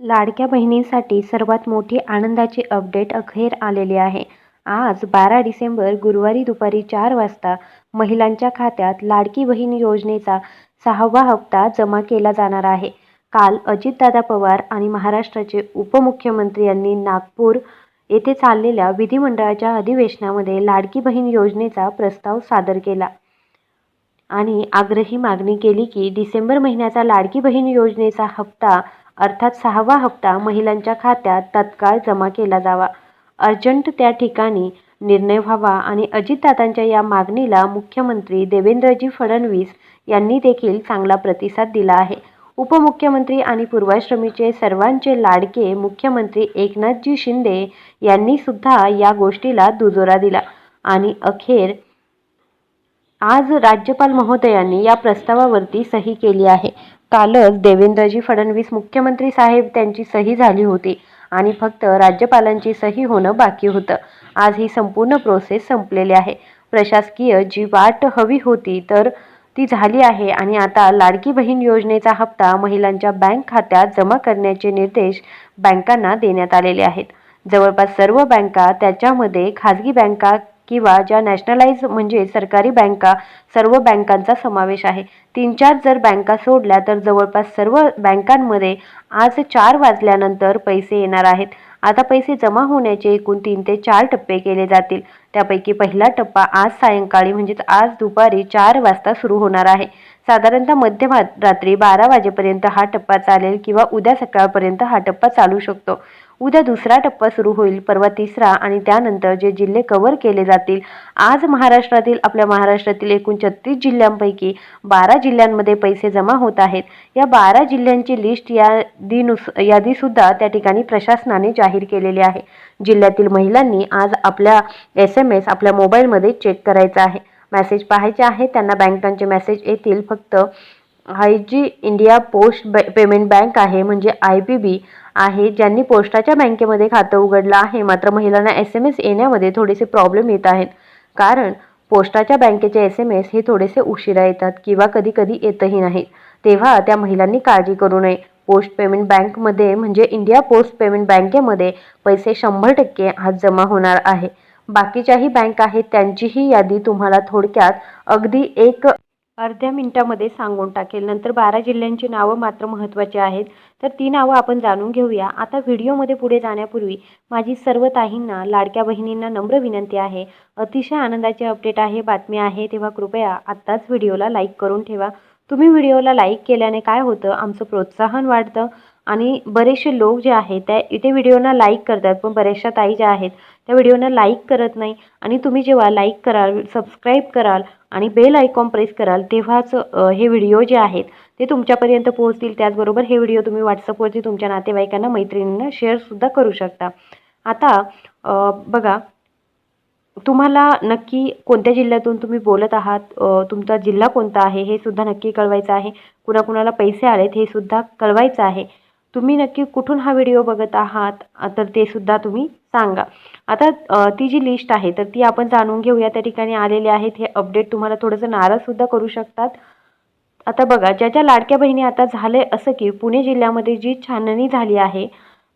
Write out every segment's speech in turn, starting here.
लाडक्या बहिणींसाठी सर्वात मोठी आनंदाची अपडेट अखेर आलेली आहे. आज बारा डिसेंबर गुरुवारी दुपारी चार वाजता महिलांच्या खात्यात लाडकी बहीण योजनेचा सहावा हप्ता जमा केला जाणार आहे. काल अजितदादा पवार आणि महाराष्ट्राचे उपमुख्यमंत्री यांनी नागपूर येथे चाललेल्या विधिमंडळाच्या अधिवेशनामध्ये लाडकी बहीण योजनेचा प्रस्ताव सादर केला आणि आग्रही मागणी केली की डिसेंबर महिन्याचा लाडकी बहीण योजनेचा हप्ता अर्थात सहावा हप्ता महिलांच्या खात्यात तत्काळ जमा केला जावा. अर्जंट त्या ठिकाणी निर्णय व्हावा आणि अजितदादांच्या या मागणीला मुख्यमंत्री देवेंद्रजी फडणवीस यांनी देखील चांगला प्रतिसाद दिला आहे. उपमुख्यमंत्री आणि पूर्वाश्रमीचे सर्वांचे लाडके मुख्यमंत्री एकनाथजी शिंदे यांनी सुद्धा या गोष्टीला दुजोरा दिला आणि अखेर आज राज्यपाल महोदयांनी या प्रस्तावावरती सही केली आहे. कालच देवेंद्रजी फडणवीस मुख्यमंत्री साहेब त्यांची सही झाली होती आणि फक्त राज्यपालांची सही होणं बाकी होतं. आज ही संपूर्ण प्रोसेस संपलेली आहे. प्रशासकीय जी वाट हवी होती तर ती झाली आहे आणि आता लाडकी बहीण योजनेचा हप्ता महिलांच्या बँक खात्यात जमा करण्याचे निर्देश बँकांना देण्यात आलेले आहेत. जवळपास सर्व बँका त्याच्यामध्ये खाजगी बँका किंवा ज्या नॅशनलाइज म्हणजे सरकारी बँका सर्व बँकांचा समावेश आहे. तीन चार जर बँका सोडल्या तर जवळपास सर्व बँकांमध्ये आज चार वाजल्यानंतर पैसे येणार आहेत. आता पैसे जमा होण्याचे एकूण तीन ते चार टप्पे केले जातील. त्यापैकी पहिला टप्पा आज सायंकाळी म्हणजेच आज दुपारी चार वाजता सुरू होणार आहे. साधारणतः मध्यरात्री बारा वाजेपर्यंत हा टप्पा चालेल किंवा उद्या सकाळपर्यंत हा टप्पा चालू शकतो. उद्या दुसरा टप्पा सुरू होईल, परवा तिसरा आणि त्यानंतर जे जिल्हे कव्हर केले जातील. आज महाराष्ट्रातील आपल्या महाराष्ट्रातील एकूण छत्तीस जिल्ह्यांपैकी बारा जिल्ह्यांमध्ये पैसे जमा होत आहेत. या बारा जिल्ह्यांची लिस्ट यादीसुद्धा त्या ठिकाणी प्रशासनाने जाहीर केलेली आहे. जिल्ह्यातील महिलांनी आज आपल्या एस एम एस आपल्या मोबाईलमध्ये चेक करायचा आहे. मेसेज पाहायचे आहे. त्यांना बँकांचे मेसेज येतील. फक्त आयजी इंडिया पोस्ट पेमेंट बँक आहे म्हणजे आय बी बी आहे ज्यांनी पोस्टाच्या बँकेमध्ये खातं उघडलं आहे. मात्र महिलांना एस एम एस येण्यामध्ये थोडेसे प्रॉब्लेम येत आहेत. कारण पोस्टाच्या बँकेचे एस एम एस हे थोडेसे उशिरा येतात किंवा कधी कधी येतही नाहीत. तेव्हा त्या महिलांनी काळजी करू नये. पोस्ट पेमेंट बँकमध्ये म्हणजे इंडिया पोस्ट पेमेंट बँकेमध्ये पैसे शंभर टक्के आज जमा होणार आहे. बाकीच्याही बँक आहेत त्यांचीही यादी तुम्हाला थोडक्यात अगदी एक अर्ध्या मिनिटामध्ये सांगून टाकेल. नंतर बारा जिल्ह्यांची नावं मात्र महत्त्वाची आहेत. तर ती नावं आपण जाणून घेऊया. आता व्हिडिओमध्ये पुढे जाण्यापूर्वी माझी सर्व ताईंना, लाडक्या बहिणींना नम्र विनंती आहे. अतिशय आनंदाची अपडेट आहे, बातमी आहे तेव्हा कृपया आत्ताच व्हिडिओला लाईक करून ठेवा. तुम्ही व्हिडिओला लाईक केल्याने काय होतं? आमचं प्रोत्साहन वाढतं आणि बरेचसे लोक जे आहेत त्या इथे व्हिडिओना लाईक करतात. पण बऱ्याचशा ताई ज्या आहेत त्या व्हिडिओना लाईक करत नाही. आणि तुम्ही जेव्हा लाईक कराल सबस्क्राईब कराल आणि बेल आयकॉन प्रेस कराल तेव्हाच हे व्हिडिओ जे आहेत ते तुमच्यापर्यंत पोहोचतील. त्याचबरोबर हे व्हिडिओ तुम्ही व्हॉट्सअपवरती तुमच्या नातेवाईकांना मैत्रिणींना शेअरसुद्धा करू शकता. आता बघा तुम्हाला नक्की कोणत्या जिल्ह्यातून तुम्ही बोलत आहात? तुमचा जिल्हा कोणता आहे? हे सुद्धा नक्की कळवायचं आहे. कुणाकुणाला पैसे आलेत हे सुद्धा कळवायचं आहे. तुम्ही नक्की कुठून हा व्हिडिओ बघत आहात? तर ते सुद्धा तुम्ही सांगा. आता ती जी लिस्ट आहे तर ती आपण जाणून घेऊया. त्या ठिकाणी आलेले आहेत. हे अपडेट तुम्हाला थोडंसं नाराजसुद्धा करू शकतात. आता बघा ज्या ज्या लाडक्या बहिणी आता झाले असं की पुणे जिल्ह्यामध्ये जी छाननी झाली आहे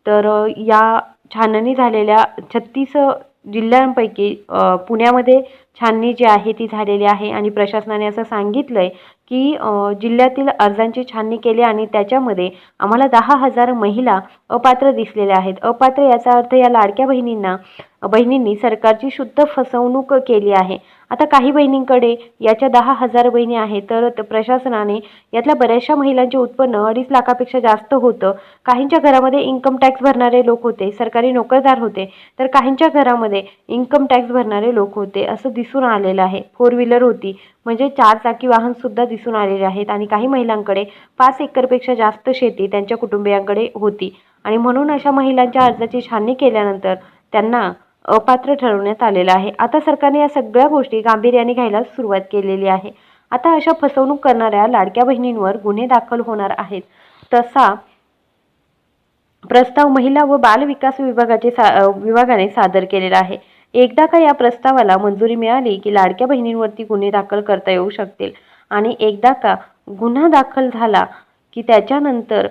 तर या छाननी झालेल्या छत्तीस जिल्ह्यांपैकी पुण्यामध्ये छाननी जी आहे ती झालेली आहे आणि प्रशासनाने असं सांगितलं आहे की जिल्ह्यातील अर्जांची छाननी केली आणि त्याच्यामध्ये आम्हाला दहा हजार महिला अपात्र दिसलेल्या आहेत. अपात्र याचा अर्थ या लाडक्या बहिणींना बहिणींनी सरकारची शुद्ध फसवणूक केली आहे. आता काही बहिणींकडे याच्या दहा हजार बहिणी आहेत तर प्रशासनाने यातल्या बऱ्याचशा महिलांचे उत्पन्न अडीच लाखापेक्षा जास्त होतं. काहींच्या घरामध्ये इन्कम टॅक्स भरणारे लोक होते, सरकारी नोकरदार होते तर काहींच्या घरामध्ये इन्कम टॅक्स भरणारे लोक होते असं दिसून आलेलं आहे. फोर व्हीलर होती म्हणजे चार चाकी वाहनसुद्धा दिसून आलेले आहेत आणि काही महिलांकडे पाच एकरपेक्षा जास्त शेती त्यांच्या कुटुंबियांकडे होती आणि म्हणून अशा महिलांच्या अर्जाची छाननी केल्यानंतर त्यांना अपात्र ठरवण्यात आलेलं आहे. आता सरकारने या सगळ्या गोष्टी गांभीर्याने घ्यायला सुरुवात केलेली आहे. आता अशा फसवणूक करणाऱ्या लाडक्या बहिणींवर गुन्हे दाखल होणार आहेत. तसा प्रस्ताव महिला व बाल विकास विभागाचे सा विभागाने सादर केलेला आहे. एकदा का या प्रस्तावाला मंजुरी मिळाली की लाडक्या बहिणींवरती गुन्हे दाखल करता येऊ शकतील आणि एकदा का गुन्हा दाखल झाला की त्याच्यानंतर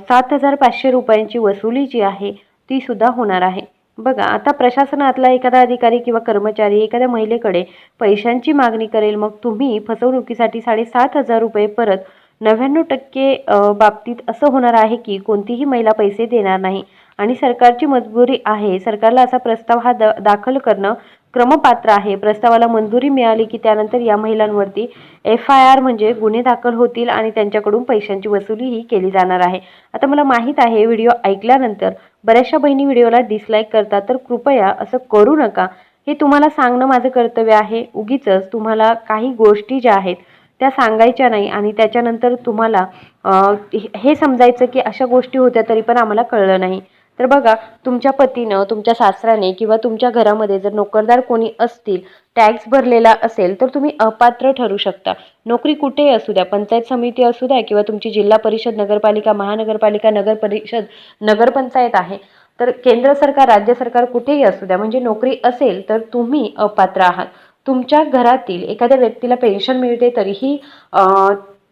सात हजार पाचशे रुपयांची वसुली जी आहे ती सुद्धा होणार आहे बघा आता प्रशासनातला एखादा अधिकारी किंवा कर्मचारी एखाद्या महिलेकडे पैशांची मागणी करेल मग तुम्ही फसवणुकीसाठी साडेसात हजार रुपये परत नव्याण्णव टक्के बाबतीत असं होणार आहे की कोणतीही महिला पैसे देणार नाही. आणि सरकारची मजबुरी आहे सरकारला असा प्रस्ताव हा द दाखल करणं क्रमपात्र आहे. प्रस्तावाला मंजुरी मिळाली की त्यानंतर या महिलांवरती एफ आय आर म्हणजे गुन्हे दाखल होतील आणि त्यांच्याकडून पैशांची वसुलीही केली जाणार आहे. आता मला माहीत आहे व्हिडिओ ऐकल्यानंतर बऱ्याचशा बहिणी व्हिडिओला डिसलाईक करतात तर कृपया असं करू नका. हे तुम्हाला सांगणं माझं कर्तव्य आहे. उगीच तुम्हाला काही गोष्टी ज्या आहेत त्या सांगायच्या नाही आणि त्याच्यानंतर तुम्हाला हे- हे समजायचं की अशा गोष्टी होत्या तरी पण आम्हाला कळलं नाही. तर बघा तुमच्या पतीनं तुमच्या सासऱ्याने किंवा तुमच्या घरामध्ये जर नोकरदार कोणी असतील टॅक्स भरलेला असेल तर तुम्ही अपात्र ठरू शकता. नोकरी कुठेही असू द्या पंचायत समिती असू द्या किंवा तुमची जिल्हा परिषद नगरपालिका महानगरपालिका नगर परिषद नगरपंचायत आहे तर केंद्र सरकार राज्य सरकार कुठेही असू द्या म्हणजे नोकरी असेल तर तुम्ही अपात्र आहात. तुमच्या घरातील एखाद्या व्यक्तीला पेन्शन मिळते तरीही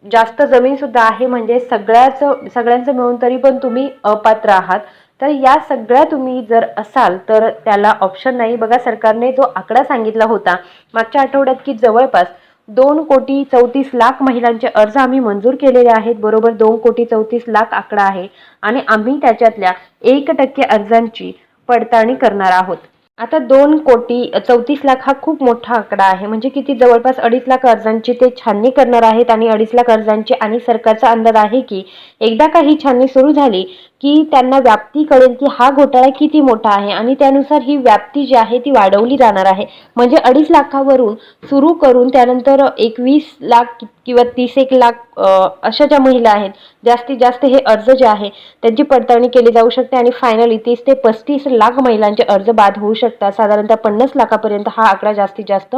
जास्त जमीनसुद्धा आहे म्हणजे सगळ्याच सगळ्यांचं मिळून तरी पण तुम्ही अपात्र आहात. तर या सगळ्या तुम्ही जर असाल तर त्याला ऑप्शन नाही. बघा सरकारने जो आकडा सांगितला होता मागच्या आठवड्यात की जवळपास दोन कोटी चौतीस लाख महिलांचे अर्ज आम्ही मंजूर केलेले आहेत. बरोबर दोन कोटी चौतीस लाख आकडा आहे आणि आम्ही त्याच्यातल्या एक टक्के अर्जांची पडताळणी करणार आहोत. आता दोन कोटी चौतीस लाख हा खूप मोठा आकडा आहे. म्हणजे किती? जवळपास अडीच लाख अर्जांची ते छाननी करणार आहेत आणि अडीच लाख अर्जांची आणि सरकारचा अंदाज आहे की एकदा का ही छाननी सुरू झाली की त्यांना व्याप्ती कळेल की हा घोटाळा किती मोठा आहे आणि त्यानुसार ही व्याप्ती जी आहे ती वाढवली जाणार आहे. म्हणजे अडीच लाखावरून सुरू करून त्यानंतर एकवीस लाख किंवा तीस एक लाख अशा ज्या महिला आहेत जास्तीत जास्त हे अर्ज जे आहे त्यांची पडताळणी केली जाऊ शकते आणि फायनली तीस ते पस्तीस लाख महिलांचे अर्ज बाद होऊ शकतात. साधारणतः पन्नास लाखापर्यंत हा आकडा जास्तीत जास्त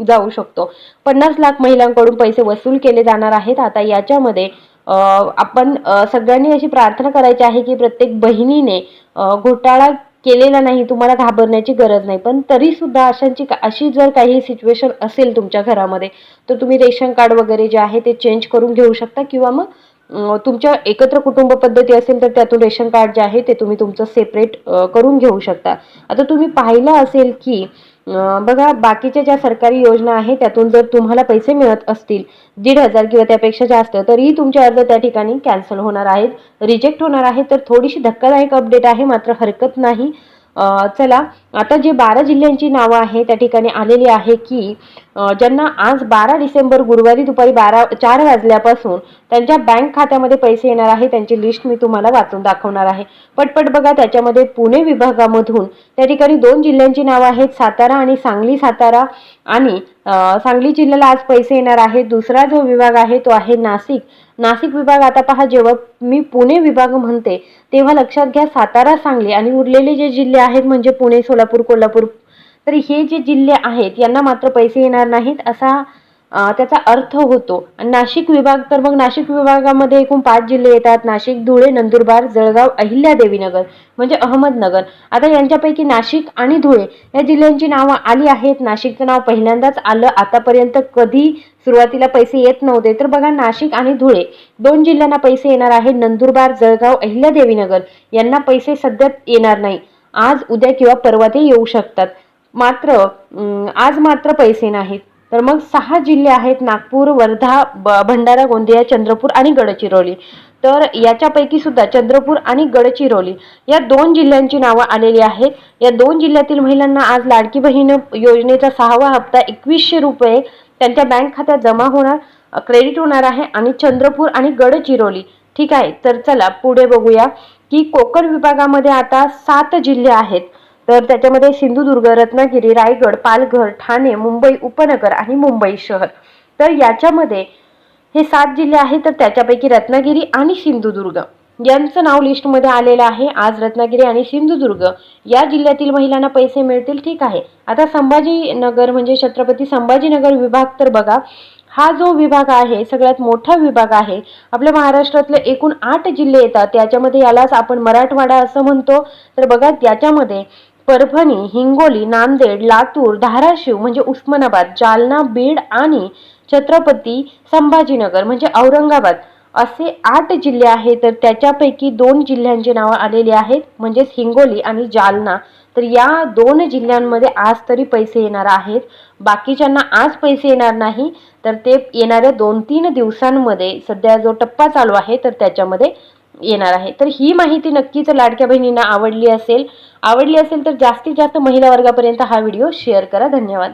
जाऊ शकतो. पन्नास लाख महिलांकडून पैसे वसूल केले जाणार आहेत. आता याच्यामध्ये आपण सगळ्यांनी अशी प्रार्थना करायची आहे की प्रत्येक बहिणीने घोटाळा केलेला नाही तुम्हाला घाबरण्याची गरज नाही. पण तरी सुद्धा अशांची का- अशी जर काही सिच्युएशन असेल तुमच्या घरामध्ये तर तुम्ही रेशन कार्ड वगैरे जे आहे ते चेंज करून घेऊ शकता किंवा मग तुमच्या एकत्र कुटुंब पद्धती असेल तर त्यातून रेशन कार्ड जे आहे ते तुम्ही तुमचं सेपरेट करून घेऊ शकता. आता तुम्ही पाहिलं असेल की बघा बाकीच्या ज्या सरकारी योजना आहेत त्यातून जर तुम्हाला पैसे मिळत असतील दीड हजार किंवा त्यापेक्षा जास्त तरीही तुमचे अर्ज त्या ठिकाणी कॅन्सल होणार आहेत. रिजेक्ट होणार आहेत तर थोडीशी धक्कादायक अपडेट आहे मात्र हरकत नाही. चला आता जे बारा जिल्ह्यांची नावं आहे त्या ठिकाणी आलेली आहे की ज्यांना आज बारा डिसेंबर गुरुवारी दुपारी बारा चार वाजल्यापासून त्यांच्या बँक खात्यामध्ये पैसे येणार आहे त्यांची लिस्ट मी तुम्हाला वाचून दाखवणार आहे. पटपट बघा त्याच्यामध्ये पुणे विभागामधून त्या ठिकाणी दोन जिल्ह्यांची नावं आहेत सातारा आणि सांगली सातारा. आणि सांगली जिल्ह्याला आज पैसे येणार आहेत. दुसरा जो विभाग आहे तो आहे नाशिक. नाशिक विभाग आता पहा जेव्हा मी पुणे विभाग म्हणते तेव्हा लक्षात घ्या सातारा सांगली आणि उरलेले जे जिल्हे आहेत म्हणजे पुणे सोलापूर कोल्हापूर तर हे जे जिल्हे आहेत यांना मात्र पैसे येणार नाहीत असा त्याचा अर्थ होतो. आणि नाशिक विभाग तर मग नाशिक विभागामध्ये एकूण पाच जिल्हे येतात. नाशिक धुळे नंदुरबार जळगाव अहिल्यादेवीनगर म्हणजे अहमदनगर. आता यांच्यापैकी नाशिक आणि धुळे या जिल्ह्यांची नावं आली आहेत. नाशिकचं नाव पहिल्यांदाच आलं. आतापर्यंत कधी सुरुवातीला पैसे येत नव्हते. तर बघा नाशिक आणि धुळे दोन जिल्ह्यांना पैसे येणार आहेत. नंदुरबार जळगाव अहिल्यादेवीनगर यांना पैसे सध्या येणार नाही. आज उद्या किंवा परवा ते येऊ शकतात. मात्र आज मात्र पैसे नाहीत. तर मग सहा जिल्हे आहेत नागपूर वर्धा ब- भंडारा गोंदिया चंद्रपूर आणि गडचिरोली. तर याच्यापैकी सुद्धा चंद्रपूर आणि गडचिरोली या दोन जिल्ह्यांची नावं आलेली आहेत. या दोन जिल्ह्यातील महिलांना आज लाडकी बहीण योजनेचा सहावा हप्ता एकवीसशे रुपये त्यांच्या बँक खात्यात जमा होणार क्रेडिट होणार आहे आणि चंद्रपूर आणि गडचिरोली. ठीक आहे तर चला पुढे बघूया की कोकण विभागामध्ये आता सात जिल्हे आहेत. तर त्याच्यामध्ये सिंधुदुर्ग रत्नागिरी रायगड पालघर ठाणे मुंबई उपनगर आणि मुंबई शहर. तर याच्यामध्ये हे सात जिल्हे आहेत तर त्याच्यापैकी रत्नागिरी आणि सिंधुदुर्ग. यांचं नाव लिस्टमध्ये आलेलं आहे. आज रत्नागिरी आणि सिंधुदुर्ग या जिल्ह्यातील महिलांना पैसे मिळतील ठीक आहे. आता संभाजीनगर म्हणजे छत्रपती संभाजीनगर विभाग तर बघा हा जो विभाग आहे सगळ्यात मोठा विभाग आहे आपल्या महाराष्ट्रातले एकूण आठ जिल्हे येतात. त्याच्यामध्ये यालाच आपण मराठवाडा असं म्हणतो. तर बघा त्याच्यामध्ये परभणी हिंगोली नांदेड लातूर धाराशिव म्हणजे उस्मानाबाद जालना बीड आणि छत्रपती संभाजीनगर म्हणजे औरंगाबाद असे आठ जिल्हे आहेत. तर त्याच्यापैकी दोन जिल्ह्यांची नावं आलेली आहेत. म्हणजेच हिंगोली आणि जालना. तर या दोन जिल्ह्यांमध्ये आज तरी पैसे येणार आहेत. बाकीच्यांना आज पैसे येणार नाही. तर ते येणाऱ्या दोन तीन दिवसांमध्ये सध्या जो टप्पा चालू आहे तर त्याच्यामध्ये येणार आहे. तर ही माहिती नक्कीच लाडक्या बहिणींना आवडली असेल. आवडली असेल तर जास्तीत जास्त महिला वर्गापर्यंत हा व्हिडिओ शेअर करा. धन्यवाद.